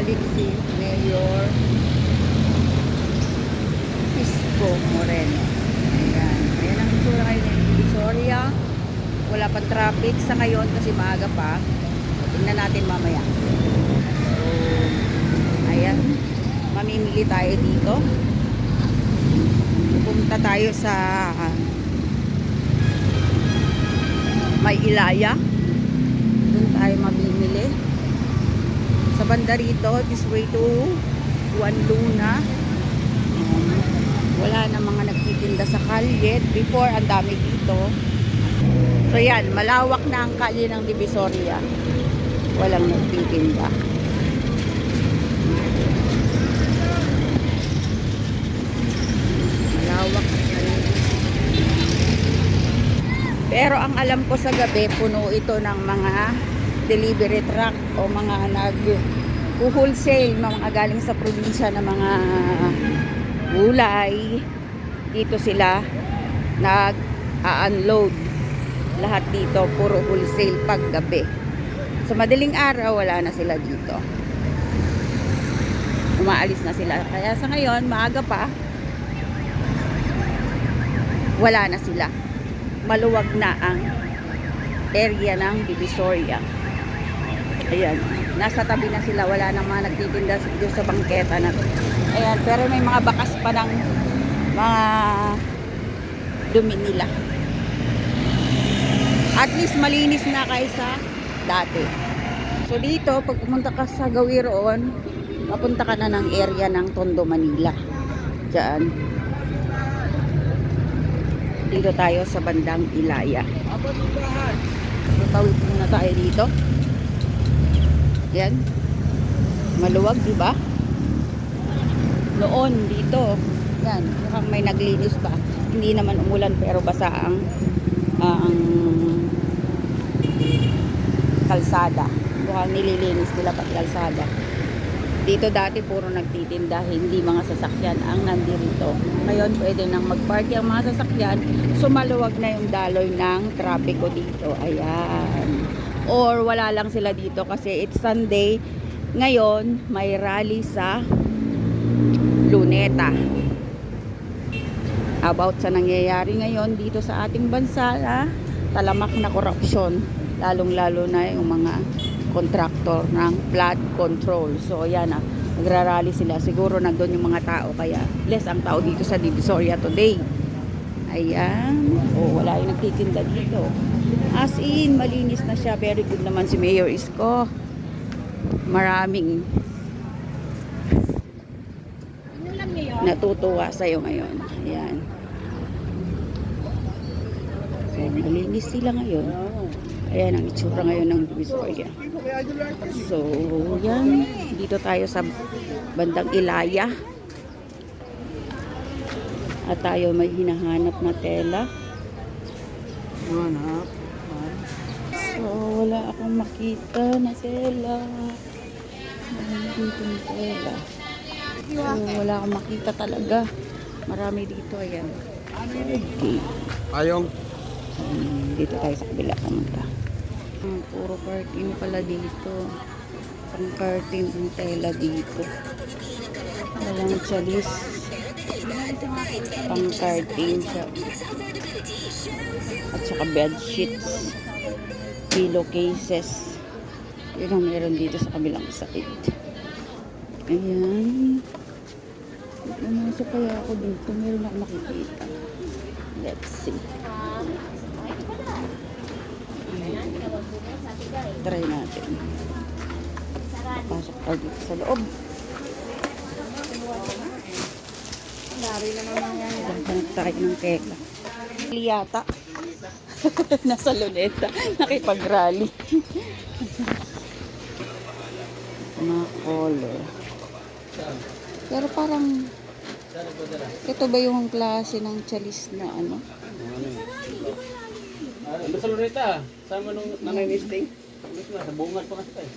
bumalik si Mayor Isko Moreno. Ayan. Ayan ang itsura ngayon ng Divisoria. Wala pa traffic sa ngayon kasi maaga pa. Tingnan natin mamaya. So, ayan. Mamimili tayo dito. Pupunta tayo sa may ilaya. Doon tayo mamimili. Sa banda rito, this way to Juan Luna. Um, wala na mga nagtitinda sa kalye. Before, ang dami dito. So yan, malawak na ang kalye ng Divisoria. Walang nagtitinda. Malawak. Pero ang alam ko sa gabi, puno ito ng mga delivery truck o mga nag wholesale na mga galing sa probinsya na mga gulay. Dito sila nag-unload. Lahat dito, puro wholesale pag gabi. Sa madaling araw, wala na sila dito. Umaalis na sila. Kaya sa ngayon, maaga pa, wala na sila maluwag na ang area ng Divisoria. Ayan, nasa tabi na sila, wala nang mga nagtitinda doon sa bangketa na to. Ayan, pero may mga bakas pa ng mga dumi nila. At least malinis na kaysa dati. So dito, pag pumunta ka sa Gawiroon, mapunta ka na ng area ng Tondo, Manila. Diyan dito tayo sa bandang Ilaya. So, tawid muna tayo dito. Yan. Maluwag, di ba? Noon, dito. Yan. Mukhang may naglinis pa. Hindi naman umulan pero basa ang ang kalsada. Mukhang nililinis nila pati kalsada. Dito dati puro nagtitinda, hindi mga sasakyan ang nandirito. Ngayon pwede nang mag-party ang mga sasakyan, sumaluwag na yung daloy ng trapiko dito. Ayan. Or wala lang sila dito kasi it's Sunday. Ngayon, may rally sa Luneta. About sa nangyayari ngayon dito sa ating bansa, ah, talamak na korupsyon. Lalong-lalo na yung mga contractor ng flood control. So, ayan ah, nagrarally sila. Siguro nandun yung mga tao, kaya less ang tao dito sa Divisoria today. Ayan. O, wala yung nagtitinda dito. As in, malinis na siya. Very good naman si Mayor Isko. Maraming natutuwa sa'yo ngayon. Ayan. So, malinis sila ngayon. Ayan ang itsura ngayon ng Divisoria. So, yan. Dito tayo sa bandang Ilaya. At tayo may hinahanap na tela. Hanap. So, wala akong makita na. Wala dito na. So, wala akong makita talaga. Marami dito, ayan. Okay. Ayong. Um, dito tayo sa kabila pumunta. Hmm, puro curtain pala dito. Pang curtain ang tela dito. Walang chalis. Pang curtain siya. At saka bed sheets. Pillow cases. Yun ang meron dito sa kabilang side. Ayan. Pumasok kaya ako dito. Meron ako makikita. Let's see. Try natin. Pasok tayo dito sa loob. Gantanap tayo ng kekla. Liyata. Nasa luneta. Nakipag-rally. Mga color. Pero parang ito ba yung klase ng chalis na ano? Ano sa Loretta? Sama nung nanay ni Sting? Sila? Sa bungad pa kasi tayo.